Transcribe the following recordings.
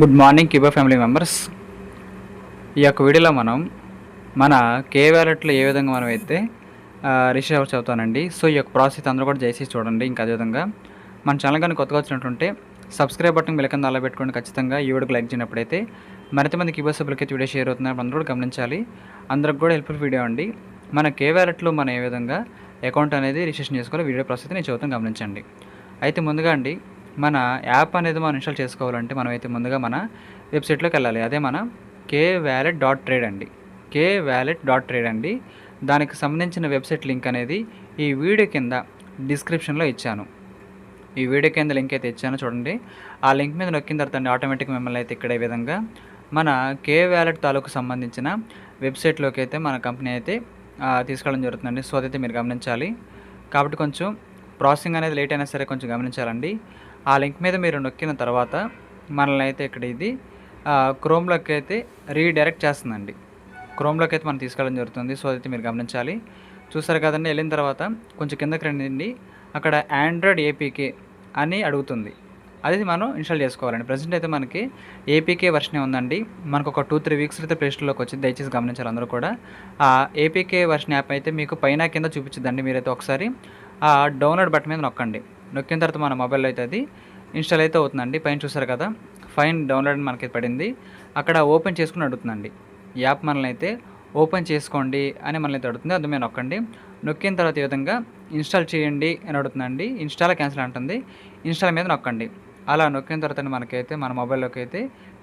Good morning కిబా family members ఈ యొక్క వీడియోలో మనం మన కే వ్యాలెట్లో ఏ విధంగా మనం అయితే రిజిస్టర్ అవ్వచ్చు అవుతానండి సో ఈ యొక్క ప్రాసెస్ అందరూ కూడా చేసి చూడండి. ఇంకా అదేవిధంగా మన ఛానల్ కానీ కొత్తగా వచ్చినట్టుంటే సబ్స్క్రైబ్ బటన్ విలకం అలా పెట్టుకోండి ఖచ్చితంగా. ఈ వీడియోకి లైక్ చేయనప్పుడైతే మరింత మంది కిబో సభ్యులకి వీడియో షేర్ అవుతున్నారు. అందరూ కూడా గమనించాలి. అందరికి కూడా హెల్ప్ఫుల్ వీడియో అండి. మన కే వ్యాలెట్లో మనం ఏ విధంగా అకౌంట్ అనేది రిజిస్ట్రేషన్ చేసుకోవాలి వీడియో ప్రాసెస్ నేను చదువుతాను గమనించండి. అయితే ముందుగా అండి మన యాప్ అనేది మనం ఇన్స్టాల్ చేసుకోవాలంటే మనమైతే ముందుగా మన వెబ్సైట్లోకి వెళ్ళాలి. అదే మన కే వ్యాలెట్ డాట్ ట్రేడ్ అండి. కే వ్యాలెట్ డాట్ ట్రేడ్ అండి. దానికి సంబంధించిన వెబ్సైట్ లింక్ అనేది ఈ వీడియో కింద డిస్క్రిప్షన్లో ఇచ్చాను. ఈ వీడియో కింద లింక్ అయితే ఇచ్చాను చూడండి. ఆ లింక్ మీద నొక్కిన తర్వాత అండి ఆటోమేటిక్ మిమ్మల్ని అయితే ఇక్కడ ఈ విధంగా మన కే వ్యాలెట్ తాలూకు సంబంధించిన వెబ్సైట్లోకి అయితే మన కంపెనీ అయితే తీసుకోవడం తీసుకెళ్ళడం జరుగుతుందండి. సో అదైతే మీరు గమనించాలి. కాబట్టి కొంచెం ప్రాసెసింగ్ అనేది లేట్ అయినా సరే కొంచెం గమనించాలండి. ఆ లింక్ మీద మీరు నొక్కిన తర్వాత మనల్ని అయితే ఇక్కడ ఇది క్రోమ్లోకి అయితే రీడైరెక్ట్ చేస్తుందండి. క్రోమ్లోకి అయితే మనం తీసుకెళ్ళడం జరుగుతుంది. సో అయితే మీరు గమనించాలి. చూసారు కదండి వెళ్ళిన తర్వాత కొంచెం కిందకి రండి అక్కడ ఆండ్రాయిడ్ ఏపీకే అని అడుగుతుంది. అది మనం ఇన్స్టాల్ చేసుకోవాలండి. ప్రజెంట్ అయితే మనకి ఏపీకే వర్షనే ఉందండి. మనకు ఒక టూ త్రీ వీక్స్ అయితే ప్లేస్టోర్లోకి వచ్చి దయచేసి గమనించాలి అందరూ కూడా. ఆ ఏపీకే వర్షన్ యాప్ అయితే మీకు పైన కింద చూపించిందండి మీరైతే ఒకసారి. ఆ డౌన్లోడ్ బటన్ మీద నొక్కండి. నొక్కిన తర్వాత మన మొబైల్లో అయితే అది ఇన్స్టాల్ అయితే అవుతుందండి. పైన చూసారు కదా ఫైన్ డౌన్లోడ్ అని మనకి పడింది. అక్కడ ఓపెన్ చేసుకుని అడుగుతుందండి. యాప్ మనల్ని అయితే ఓపెన్ చేసుకోండి అని మనల్ని అయితే అడుగుతుంది. అది మీద నొక్కండి. నొక్కిన తర్వాత ఈ విధంగా ఇన్స్టాల్ చేయండి అని అడుగుతుందండి. ఇన్స్టాల్ క్యాన్సిల్ అంటుంది. ఇన్స్టాల్ మీద నొక్కండి. అలా నొక్కిన తర్వాత మనకైతే మన మొబైల్లోకి అయితే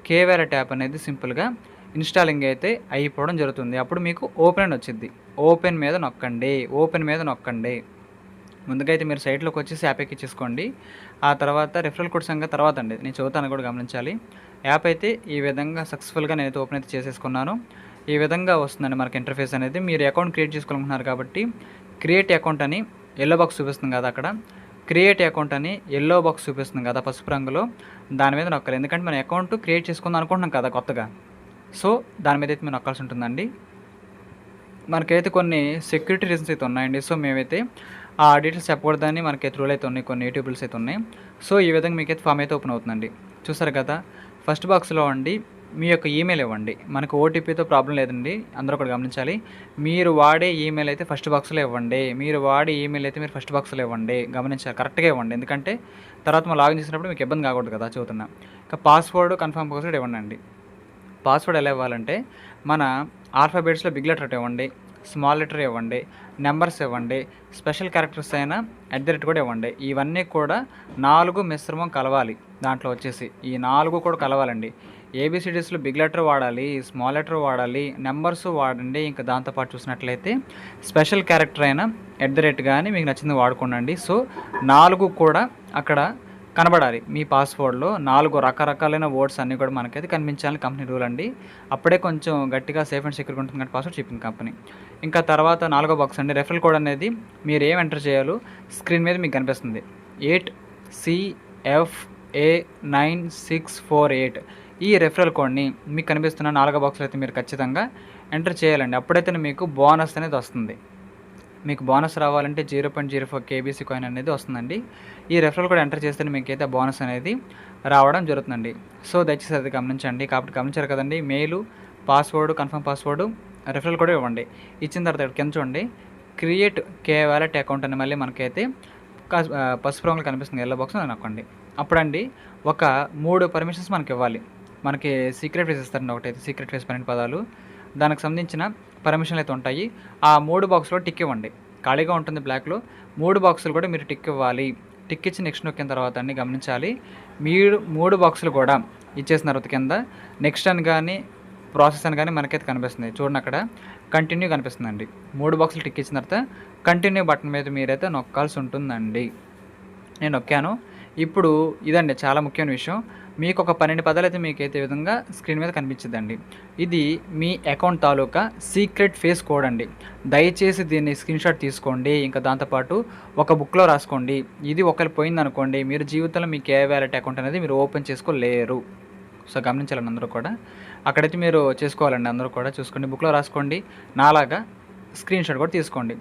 కేవైర్ ట్యాప్ అనేది సింపుల్గా ఇన్స్టాలింగ్ అయితే అయిపోవడం జరుగుతుంది. అప్పుడు మీకు ఓపెన్ అని వచ్చింది ఓపెన్ మీద నొక్కండి. ఓపెన్ మీద నొక్కండి. ముందుగా అయితే మీరు సైట్లోకి వచ్చేసి యాప్ ఎక్కించేసుకోండి ఆ తర్వాత రెఫరల్ కోడ్ సంగతి తర్వాత అండి. నేను చదువుతాను కూడా గమనించాలి. యాప్ అయితే ఈ విధంగా సక్సెస్ఫుల్గా నేనైతే ఓపెన్ అయితే చేసేసుకున్నాను. ఈ విధంగా వస్తుందండి మనకి ఇంటర్ఫేస్ అనేది. మీరు అకౌంట్ క్రియేట్ చేసుకోవాలనుకుంటున్నారు కాబట్టి క్రియేట్ అకౌంట్ అని ఎల్లో బాక్స్ చూపిస్తుంది కదా అక్కడ. క్రియేట్ అకౌంట్ అని ఎల్లో బాక్స్ చూపిస్తుంది కదా పసుపు రంగులో. దాని మీద నొక్కాలి. ఎందుకంటే మన అకౌంట్ క్రియేట్ చేసుకుందాం అనుకుంటున్నాం కదా కొత్తగా. సో దాని మీద అయితే మేము నొక్కాల్సి ఉంటుందండి. మనకైతే కొన్ని సెక్యూరిటీ రీజన్స్ అయితే ఉన్నాయండి. సో మేమైతే ఆ డీటెయిల్స్ చెప్పకూడదని మనకి రూల్ అయితే ఉన్నాయి కొన్ని యూట్యూబ్స్ అయితే ఉన్నాయి. సో ఈ విధంగా మీకైతే ఫామ్ అయితే ఓపెన్ అవుతుందండి. చూసారు కదా? ఫస్ట్ బాక్స్లో అండి మీ యొక్క ఈమెయిల్ ఇవ్వండి. మనకు ఓటీపీతో ప్రాబ్లం లేదండి అందరూ కూడా గమనించాలి. మీరు వాడే ఈమెయిల్ అయితే ఫస్ట్ బాక్స్లో ఇవ్వండి. మీరు వాడే ఈమెయిల్ అయితే మీరు ఫస్ట్ బాక్స్లో ఇవ్వండి. గమనించాలి కరెక్ట్గా ఇవ్వండి. ఎందుకంటే తర్వాత మనం లాగిన్ చేసినప్పుడు మీకు ఇబ్బంది కాకూడదు కదా చదువుతున్నా. ఇంకా పాస్వర్డ్ కన్ఫర్మ్ పాస్వర్డ్ ఇవ్వండి అండి. పాస్వర్డ్ ఎలా ఇవ్వాలంటే మన ఆల్ఫాబెట్స్లో బిగ్ లెటర్ ఇవ్వండి. స్మాల్ లెటర్ ఇవ్వండి నెంబర్స్ ఇవ్వండి స్పెషల్ క్యారెక్టర్స్ అయినా అట్ ది రేట్ కూడా ఇవ్వండి. ఇవన్నీ కూడా నాలుగు మిశ్రమం కలవాలి. దాంట్లో వచ్చేసి ఈ నాలుగు కూడా కలవాలండి. ఏబిసిడీస్లో బిగ్ లెటర్ వాడాలి స్మాల్ లెటర్ వాడాలి నెంబర్స్ వాడండి ఇంకా దాంతోపాటు చూసినట్లయితే స్పెషల్ క్యారెక్టర్ అయినా ఎట్ ది రేట్ కానీ మీకు నచ్చింది వాడుకోండి సో నాలుగు కూడా అక్కడ కనబడాలి. మీ పాస్వర్డ్లో నాలుగు రకరకాలైన వర్డ్స్ అన్నీ కూడా మనకైతే కనిపించాలని కంపెనీ రూల్ అండి. అప్పుడే కొంచెం గట్టిగా సేఫ్ అండ్ సెక్యూర్గా ఉంటుంది కానీ పాస్వర్డ్ చెప్పింది కంపెనీ. ఇంకా తర్వాత నాలుగో బాక్స్ అండి. రెఫరల్ కోడ్ అనేది మీరు ఏం ఎంటర్ చేయాలో స్క్రీన్ మీద మీకు కనిపిస్తుంది. Eight CFA nine six four eight. ఈ రెఫరల్ కోడ్ని మీకు కనిపిస్తున్న నాలుగో బాక్స్లో అయితే మీరు ఖచ్చితంగా ఎంటర్ చేయాలండి. అప్పుడైతే మీకు బోనస్ అనేది వస్తుంది. మీకు బోనస్ రావాలంటే zero point zero four KBC coin అనేది వస్తుందండి. ఈ రెఫరల్ కూడా ఎంటర్ చేస్తే మీకైతే బోనస్ అనేది రావడం జరుగుతుందండి. సో దయచేసి అది గమనించండి. కాబట్టి గమనించారు కదండి mail password confirm password referral కూడా ఇవ్వండి. ఇచ్చిన తర్వాత ఇక్కడ కింద చూడండి. క్రియేట్ కే వ్యాలెట్ అకౌంట్ అని మళ్ళీ మనకైతే పసుపు రంగులో కనిపిస్తుంది. ఎల్లో బాక్స్ నొక్కండి అప్పుడండి ఒక మూడు పర్మిషన్స్ మనకి ఇవ్వాలి మనకి సీక్రెట్ ఫేస్ ఇస్తారండి. ఒకటైతే సీక్రెట్ ఫేస్ పన్నెండు పదాలు. దానికి సంబంధించిన పర్మిషన్లు అయితే ఉంటాయి. ఆ మూడు బాక్స్లో టిక్ ఇవ్వండి. ఖాళీగా ఉంటుంది బ్లాక్లో మూడు బాక్సులు కూడా మీరు టిక్ ఇవ్వాలి. టిక్ ఇచ్చి నెక్స్ట్ నొక్కిన తర్వాత అన్ని గమనించాలి. మీరు మూడు బాక్సులు కూడా ఇచ్చేసిన తర్వాత కింద నెక్స్ట్ అని కానీ ప్రాసెస్ అని కానీ మనకైతే కనిపిస్తుంది. చూడండి అక్కడ. కంటిన్యూ కనిపిస్తుందండి. మూడు బాక్సులు టిక్ ఇచ్చిన తర్వాత కంటిన్యూ బటన్ మీద మీరైతే నొక్కాల్సి ఉంటుందండి. నేను నొక్కాను. ఇప్పుడు ఇదండి చాలా ముఖ్యమైన విషయం. మీకు ఒక పన్నెండు పదాలు అయితే మీకు అయితే విధంగా స్క్రీన్ మీద కనిపించిందండి ఇది మీ అకౌంట్ తాలూకా సీక్రెట్ ఫేస్ కోడ్ అండి. దయచేసి దీన్ని స్క్రీన్ షాట్ తీసుకోండి. ఇంకా దాంతోపాటు ఒక బుక్లో రాసుకోండి. ఇది ఒకరు పోయిందనుకోండి మీరు జీవితంలో మీ కే వ్యాలెట్ అకౌంట్ అనేది మీరు ఓపెన్ చేసుకోలేరు. సో గమనించాలండి అందరూ కూడా. అక్కడైతే మీరు చేసుకోవాలండి అందరూ కూడా. చూసుకోండి బుక్లో రాసుకోండి. నాలాగా స్క్రీన్ షాట్ కూడా తీసుకోండి.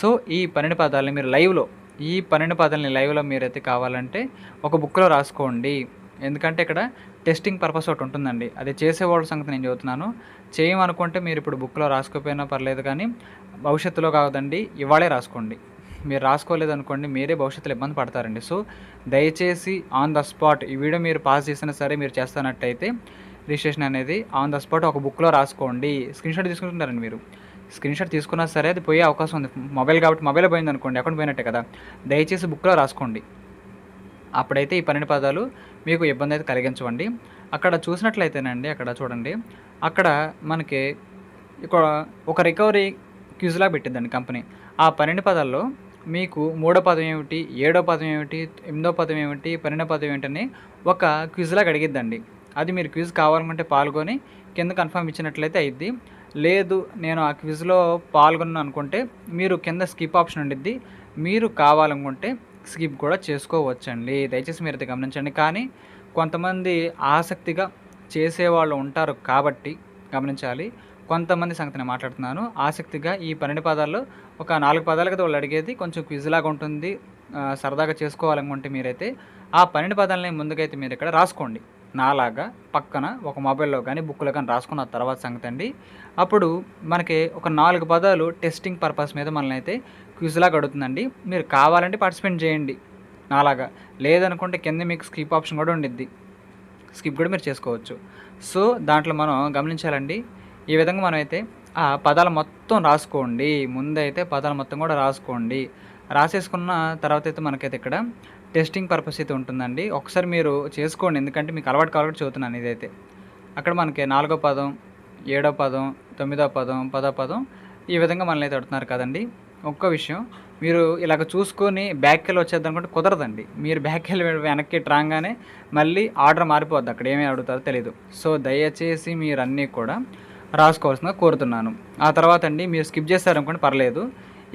సో ఈ పన్నెండు పదాలని మీరు లైవ్లో ఈ పన్నెండు పదాలని లైవ్లో మీరైతే కావాలంటే ఒక బుక్లో రాసుకోండి. ఎందుకంటే ఇక్కడ టెస్టింగ్ పర్పస్ ఒకటి ఉంటుందండి. అది చేసేవాళ్ళ సంగతి నేను చెబుతున్నాను. చేయమనుకుంటే మీరు ఇప్పుడు బుక్లో రాసుకోకపోయినా పర్లేదు కానీ భవిష్యత్తులో కాదండి ఇవాళే రాసుకోండి. మీరు రాసుకోలేదు అనుకోండి మీరే భవిష్యత్తులో ఇబ్బంది పడతారండి. సో దయచేసి ఆన్ ద స్పాట్ ఈ వీడియో మీరు పాస్ చేసినా సరే మీరు చేస్తున్నట్టయితే రిజిస్ట్రేషన్ అనేది ఆన్ ద స్పాట్ ఒక బుక్లో రాసుకోండి. స్క్రీన్ షాట్ మీరు. స్క్రీన్ షాట్ తీసుకున్నా సరే అది పోయే అవకాశం ఉంది. మొబైల్ కాబట్టి మొబైల్ పోయింది అనుకోండి అకౌంట్ పోయినట్టే కదా. దయచేసి బుక్లో రాసుకోండి. అప్పుడైతే ఈ పన్నెండు పదాలు మీకు ఇబ్బంది అయితే కలిగించవండి. అక్కడ చూసినట్లయితేనండి అక్కడ చూడండి. అక్కడ మనకి ఇక్కడ ఒక రికవరీ క్యూజ్లా పెట్టిందండి కంపెనీ. ఆ పన్నెండు పదాల్లో మీకు మూడో పదం ఏమిటి ఏడో పదం ఏమిటి ఎనిమిదో పదం ఏమిటి పన్నెండో పదం ఏమిటని ఒక క్విజ్లాగా అడిగిద్దండి అది మీరు క్విజ్ కావాలనుకుంటే పాల్గొని కింద కన్ఫర్మ్ ఇచ్చినట్లయితే అయింది లేదు నేను ఆ క్విజ్లో పాల్గొన్నాను అనుకుంటే మీరు కింద స్కిప్ ఆప్షన్ ఉండిద్ది. మీరు కావాలనుకుంటే స్కిప్ కూడా చేసుకోవచ్చండి. దయచేసి మీరు అయితే గమనించండి. కానీ కొంతమంది ఆసక్తిగా చేసేవాళ్ళు ఉంటారు కాబట్టి గమనించాలి. కొంతమంది సంగతి నేను మాట్లాడుతున్నాను. ఆసక్తిగా ఈ పన్నెండు పదాల్లో ఒక నాలుగు పదాలు కదా వాళ్ళు అడిగేది. కొంచెం క్విజ్ లాగా ఉంటుంది సరదాగా చేసుకోవాలనుకుంటే మీరైతే ఆ పన్నెండు పదాలని ముందుకైతే మీరు ఇక్కడ రాసుకోండి. నాలాగా పక్కన ఒక మొబైల్లో కానీ బుక్లో కానీ రాసుకున్న తర్వాత సంగతి అండి. అప్పుడు మనకి ఒక నాలుగు పదాలు టెస్టింగ్ పర్పస్ మీద మనల్ని అయితే క్విజ్లాగా అడుగుతుందండి. మీరు కావాలంటే పార్టిసిపేట్ చేయండి నాలాగా. లేదనుకుంటే కింద మీకు స్కిప్ ఆప్షన్ కూడా ఉండిద్ది. స్కిప్ కూడా మీరు చేసుకోవచ్చు. సో దాంట్లో మనం గమనించాలండి. ఈ విధంగా మనం అయితే ఆ పదాలు మొత్తం రాసుకోండి. ముందైతే పదాలు మొత్తం కూడా రాసుకోండి. రాసేసుకున్న తర్వాత అయితే మనకైతే ఇక్కడ టెస్టింగ్ పర్పస్ అయితే ఉంటుందండి. ఒకసారి మీరు చేసుకోండి. ఎందుకంటే మీకు అలవాటు కాబట్టి చదువుతున్నాను ఇదైతే. అక్కడ మనకి నాలుగో పదం ఏడో పదం తొమ్మిదో పదం పదో పదం ఈ విధంగా మనల్ని అయితే అడుగుతున్నారు కదండి. ఒక్క విషయం మీరు ఇలాగ చూసుకొని బ్యాక్ వెళ్ళి వచ్చేద్దాం అనుకుంటే కుదరదండి. మీరు బ్యాక్ వెళ్ళి వెనక్కి రాగానే మళ్ళీ ఆర్డర్ మారిపోద్ది. అక్కడ ఏమేమి అడుగుతారో తెలియదు సో దయచేసి మీరు అన్నీ కూడా రాసుకోవాల్సిందిగా కోరుతున్నాను. ఆ తర్వాత అండి మీరు స్కిప్ చేస్తారనుకోండి పర్లేదు.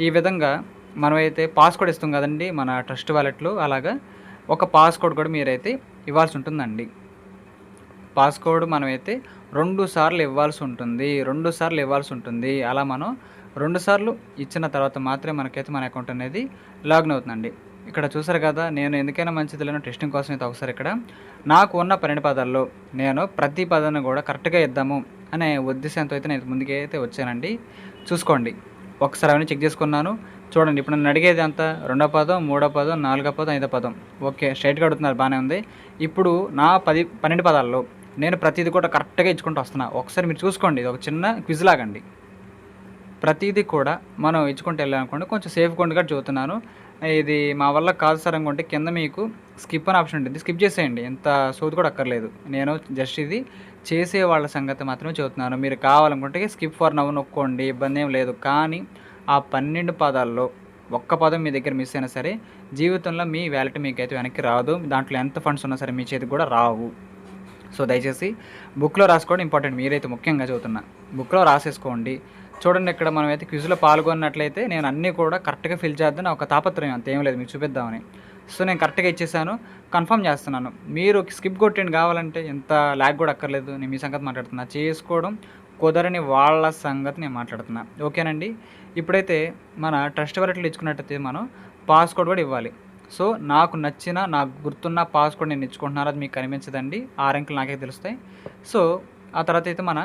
ఈ విధంగా మనమైతే పాస్కోడ్ ఇస్తాం కదండి మన ట్రస్ట్ వాలెట్లో అలాగా. ఒక పాస్కోడ్ కూడా మీరైతే ఇవ్వాల్సి ఉంటుందండి. పాస్కోడ్ మనమైతే రెండు సార్లు ఇవ్వాల్సి ఉంటుంది రెండు సార్లు ఇవ్వాల్సి ఉంటుంది. అలా మనం రెండు సార్లు ఇచ్చిన తర్వాత మాత్రమే మనకైతే మన అకౌంట్ అనేది లాగిన్ అవుతుందండి. ఇక్కడ చూసారు కదా నేను ఎందుకైనా మంచిది లేనో టెస్టింగ్ కోసం అయితే ఒకసారి ఇక్కడ. నాకు ఉన్న పన్నెండు పదాల్లో నేను ప్రతి పదాన్ని కూడా కరెక్ట్గా ఇద్దాము అనే ఉద్దేశంతో అయితే నేను ముందుకే అయితే వచ్చానండి. చూసుకోండి. ఒకసారి అవన్నీ చెక్ చేసుకున్నాను. చూడండి ఇప్పుడు నన్ను అడిగేది అంతా రెండో పదం మూడో పదం నాలుగో పదం ఐదో పదం. ఓకే స్ట్రైట్గా అడుగుతున్నారు బాగానే ఉంది. ఇప్పుడు నా పది పన్నెండు పదాల్లో నేను ప్రతిదీ కూడా కరెక్ట్గా ఇచ్చుకుంటూ వస్తున్నా. ఒకసారి మీరు చూసుకోండి ఇది ఒక చిన్న క్విజ్ లాగండి. ప్రతిదీ కూడా మనం ఇచ్చుకుంటూ వెళ్ళాలనుకోండి కొంచెం సేఫ్ కొండగా చూస్తున్నాను. ఇది మా వల్ల కాదు సార్ అనుకుంటే కింద మీకు స్కిప్ అని ఆప్షన్ ఉంటుంది. స్కిప్ చేసేయండి ఎంత సోది కూడా అక్కర్లేదు. నేను జస్ట్ ఇది చేసే వాళ్ళ సంగతి మాత్రమే చెబుతున్నాను. మీరు కావాలనుకుంటే స్కిప్ ఫర్ నవ్వు నొక్కోండి ఇబ్బంది ఏం లేదు. కానీ ఆ పన్నెండు పదాల్లో ఒక్క పదం మీ దగ్గర మిస్ అయినా సరే జీవితంలో మీ వ్యాలెట్ మీకైతే వెనక్కి రాదు. దాంట్లో ఎంత ఫండ్స్ ఉన్నా సరే మీ చేతికి కూడా రావు. సో దయచేసి బుక్లో రాసుకోవడం ఇంపార్టెంట్ మీరైతే ముఖ్యంగా చదువుతున్నా బుక్లో రాసేసుకోండి. చూడండి ఇక్కడ మనం అయితే క్విజ్లో పాల్గొన్నట్లయితే నేను అన్నీ కూడా కరెక్ట్గా ఫిల్ చేద్దాను ఒక తాపత్రయం అంత ఏం లేదు. మీకు చూపిద్దామని. సో నేను కరెక్ట్గా ఇచ్చేసాను. కన్ఫర్మ్ చేస్తున్నాను. మీరు స్కిప్ కొట్టండి కావాలంటే ఎంత ల్యాగ్ కూడా అక్కర్లేదు. నేను మీ సంగతి మాట్లాడుతున్నా. చేసుకోవడం కుదరని వాళ్ళ సంగతి నేను మాట్లాడుతున్నా. ఓకేనండి? ఇప్పుడైతే మన ట్రస్ట్ వాలెట్లు ఇచ్చుకున్నట్టయితే మనం పాస్కోడ్ కూడా ఇవ్వాలి. సో నాకు నచ్చిన నాకు గుర్తున్న పాస్కోడ్ నేను ఇచ్చుకుంటున్నాను. అది మీకు కనిపించదండి. ఆ ర్యాంకులు నాకే తెలుస్తాయి. సో ఆ తర్వాత అయితే మన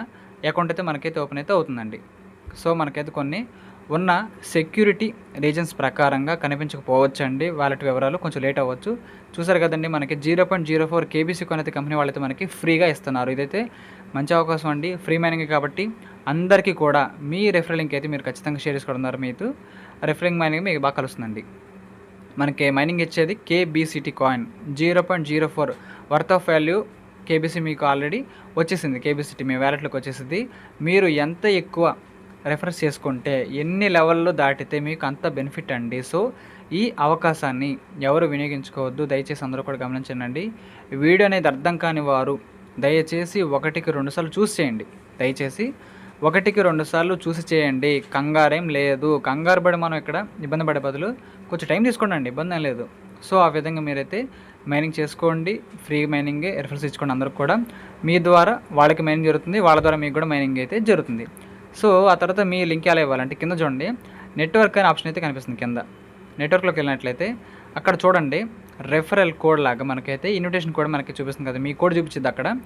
అకౌంట్ అయితే మనకైతే ఓపెన్ అయితే అవుతుందండి. సో మనకైతే కొన్ని ఉన్న సెక్యూరిటీ రీజన్స్ ప్రకారంగా కనిపించకపోవచ్చు అండి వాలెట్ వివరాలు కొంచెం లేట్ అవ్వచ్చు. చూసారు కదండి మనకి zero point zero four KBC అయితే కంపెనీ వాళ్ళైతే మనకి ఫ్రీగా ఇస్తున్నారు. ఇదైతే మంచి అవకాశం అండి. ఫ్రీ మైనింగ్ కాబట్టి అందరికీ కూడా మీ రెఫరల్ లింక్ అయితే మీరు ఖచ్చితంగా షేర్ చేసుకోవడం మీతో రెఫరింగ్ మైనింగ్ మీకు బాగా కలుస్తుందండి. మనకి మైనింగ్ ఇచ్చేది KBCT coin zero point zero four worth of value KBC మీకు ఆల్రెడీ వచ్చేసింది. కేబీసీటీ మీ వ్యాలెట్లోకి వచ్చేసింది. మీరు ఎంత ఎక్కువ రెఫరెన్స్ చేసుకుంటే ఎన్ని లెవెల్లో దాటితే మీకు అంత బెనిఫిట్ అండి. సో ఈ అవకాశాన్ని ఎవరు వినియోగించుకోవద్దు. దయచేసి అందరూ కూడా గమనించండి. వీడియో అనేది అర్థం కాని వారు దయచేసి ఒకటికి రెండు సార్లు చూసి చేయండి. దయచేసి ఒకటికి రెండు సార్లు చూసి చేయండి. కంగారేం లేదు. కంగారు పడి మనం ఇక్కడ ఇబ్బంది పడే బదులు కొంచెం టైం తీసుకోండి అండి ఇబ్బంది ఏం లేదు. సో ఆ విధంగా మీరైతే మైనింగ్ చేసుకోండి. ఫ్రీ మైనింగే రిఫరెన్స్ ఇచ్చుకోండి అందరికి కూడా. మీ ద్వారా వాళ్ళకి మైనింగ్ జరుగుతుంది. వాళ్ళ ద్వారా మీకు కూడా మైనింగ్ అయితే జరుగుతుంది. సో ఆ తర్వాత మీ లింక్ ఎలా ఇవ్వాలంటే కింద చూడండి. నెట్వర్క్ అనే ఆప్షన్ అయితే కనిపిస్తుంది కింద. నెట్వర్క్లోకి వెళ్ళినట్లయితే అక్కడ చూడండి. రెఫరల్ కోడ్ లాగా మనకైతే ఇన్విటేషన్ కోడ్ మనకి చూపిస్తుంది కదా. మీ కోడ్ చూపించింది అక్కడ.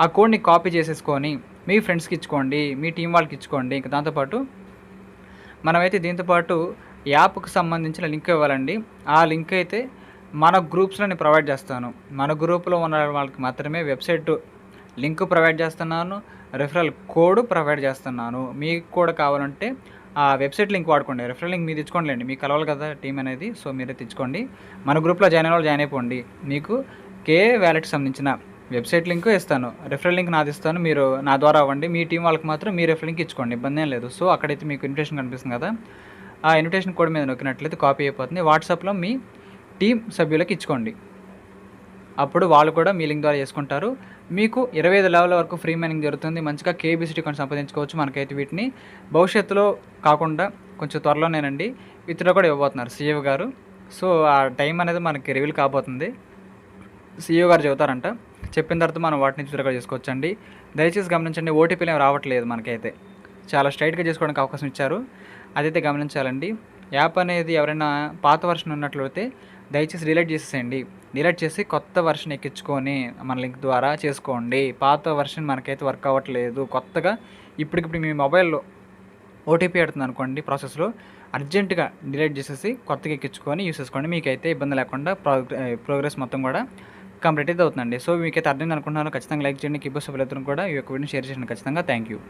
ఆ కోడ్ని కాపీ చేసేసుకొని మీ ఫ్రెండ్స్కి ఇచ్చుకోండి మీ టీం వాళ్ళకి ఇచ్చుకోండి. ఇంకా దాంతోపాటు మనమైతే దీంతోపాటు యాప్కి సంబంధించిన లింక్ ఇవ్వాలండి. ఆ లింక్ అయితే మన గ్రూప్స్లో నేను ప్రొవైడ్ చేస్తాను. మన గ్రూప్లో ఉన్న వాళ్ళకి మాత్రమే వెబ్సైట్ లింక్ ప్రొవైడ్ చేస్తున్నాను. రెఫరల్ కోడ్ ప్రొవైడ్ చేస్తున్నాను. మీకు కూడా కావాలంటే ఆ వెబ్సైట్ లింక్ వాడుకోండి. రెఫరల్ లింక్ మీరు ఇచ్చుకోండి మీకు కలవాలి కదా టీం అనేది సో మీరే తెచ్చుకోండి. మన గ్రూప్లో జాయిన్ అయిన జాయిన్ అయిపోండి. మీకు కే వ్యాలెట్కి సంబంధించిన వెబ్సైట్ లింక్ ఇస్తాను. రెఫరల్ లింక్ నాది ఇస్తాను. మీరు నా ద్వారా అవ్వండి. మీ టీం వాళ్ళకి మాత్రం మీ రెఫరల్ లింక్ ఇచ్చుకోండి. ఇబ్బంది ఏం లేదు. సో అక్కడైతే మీకు ఇన్విటేషన్ కనిపిస్తుంది కదా. ఆ ఇన్విటేషన్ కోడ్ మీద నొక్కినట్లయితే కాపీ అయిపోతుంది. వాట్సాప్లో మీ టీం సభ్యులకి ఇచ్చుకోండి. అప్పుడు వాళ్ళు కూడా మీ లింక్ ద్వారా చేసుకుంటారు. మీకు ఇరవై ఐదు లెవెల్ వరకు ఫ్రీ మైనింగ్ జరుగుతుంది. మంచిగా కేబీసీ కొన్ని సంపాదించుకోవచ్చు మనకైతే వీటిని. భవిష్యత్తులో కాకుండా కొంచెం త్వరలోనేనండి. విత్డ్రా కూడా ఇవ్వబోతున్నారు సీఈఓ గారు. సో ఆ టైం అనేది మనకి రివీల్ కాబోతుంది. సీఈఓ గారు చెబుతారంట. చెప్పిన తర్వాత మనం వాటిని విత్డ్రా చేసుకోవచ్చండి. దయచేసి గమనించండి ఓటీపీలు ఏమి రావట్లేదు మనకైతే. చాలా స్ట్రైట్గా చేసుకోవడానికి అవకాశం ఇచ్చారు. అదైతే గమనించాలండి. యాప్ అనేది ఎవరైనా పాత వర్షన్ ఉన్నట్లయితే దయచేసి డిలీట్ చేసేయండి డిలీట్ చేసి కొత్త వర్షన్ ఎక్కించుకొని మన లింక్ ద్వారా చేసుకోండి. పాత వర్షన్ మనకైతే వర్క్ అవ్వట్లేదు. కొత్తగా ఇప్పటికిప్పుడు మీ మొబైల్లో ఓటీపీ పెడుతుంది అనుకోండి ప్రాసెస్లో అర్జెంటుగా డిలీట్ చేసేసి కొత్తగా ఎక్కించుకొని యూస్ చేసుకోండి. మీకైతే ఇబ్బంది లేకుండా ప్రోగ్రెస్ మొత్తం కూడా కంప్లీట్ అయితే అవుతుందండి. సో మీకైతే అర్థం అనుకుంటున్నాను. ఖచ్చితంగా లైక్ చేయండి. కీబోర్డ్ సభ్యులతో కూడా ఈ యొక్క వీడియోని షేర్ చేయండి ఖచ్చితంగా థ్యాంక్ యూ